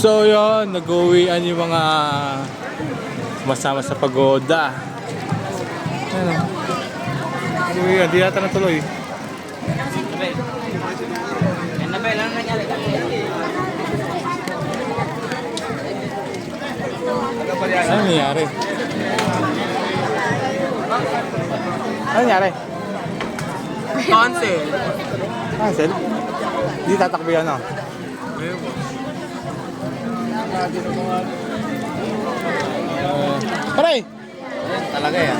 So yun, nag-uwian yung mga masama sa pagoda. Ano? Nag-uwian, di yata natuloy. Annabelle, ano nangyari? Ano nangyari? Ano nangyari? Cancel. Cancel? Hindi tatakbo yan ah. Uh, Pare! Talaga yan.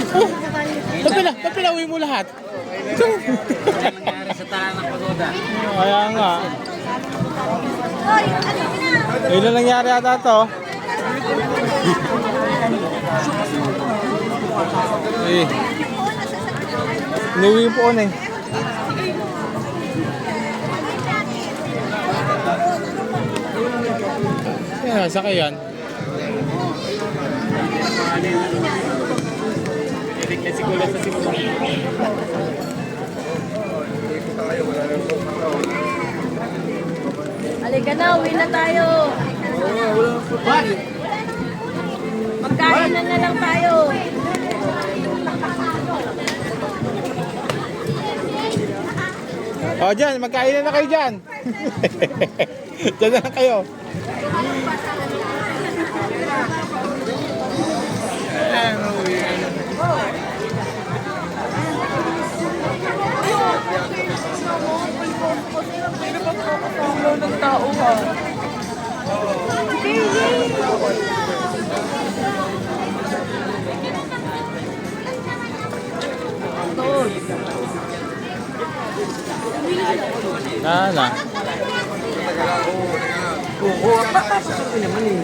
Ba't pila, ba't pinauwi mo lahat? Ano nangyari sa talang ng pagoda? Kaya nga. Yun na nangyari ata to. eh. Inuwi yung poon eh. Yan, sakay yan. Halika na, uwi na tayo. Magkainan na lang tayo. O, dyan, magkainan na kayo dyan. dyan na lang kayo. Ng tao ha. Na. Oo, papapasok naman eh.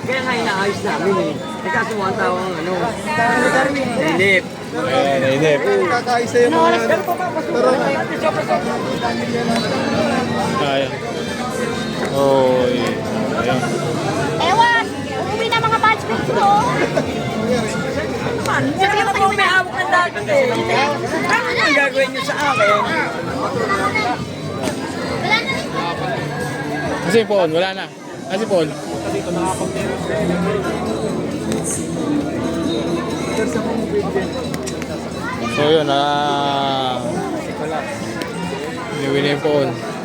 Kaya nga inaayos namin eh. Eh kaso mga tawang ano. Inip. Ayan, nainip. Kakaisa yung mga ano. Pero Ayan. Oh, ayan. Ewan! Umuwi na mga batchmates ko. Sige na po may hawak ng dati eh. Ano ang gagawin niyo sa akin? Kasi phone, wala na. Kasi phone. So yun, ah... Inuwi na yung phone.